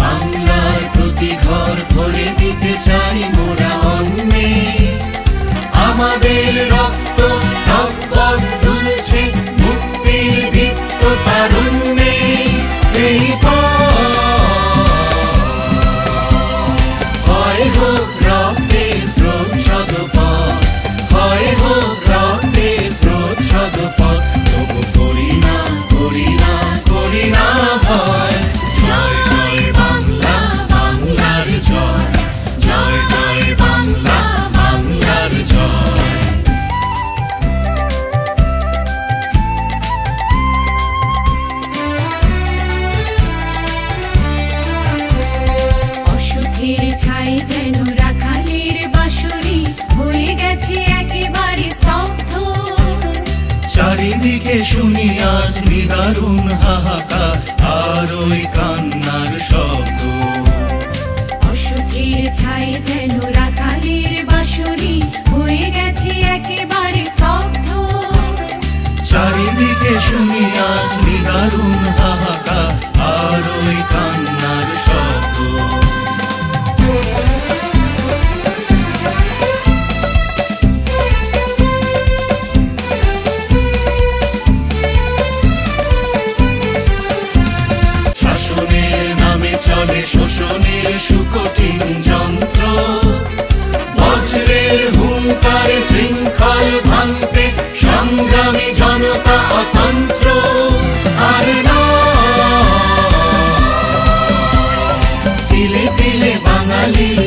বাংলার প্রতি ঘর ভরে দিতে আমাদের রক্ত সম্পদ তুলছে মুক্তির দীপ্ত তারুণ্যে। চারিদিকে শুনি আজ নিদারুণ হাহাকার। আর ওই শোষণের সুকঠিন যন্ত্র। বজ্রের হুঙ্কারে শৃঙ্খল ভাঙতে সংগ্রামী জনতা অতন্ত্র। আর তিলে তিলে বাঙালি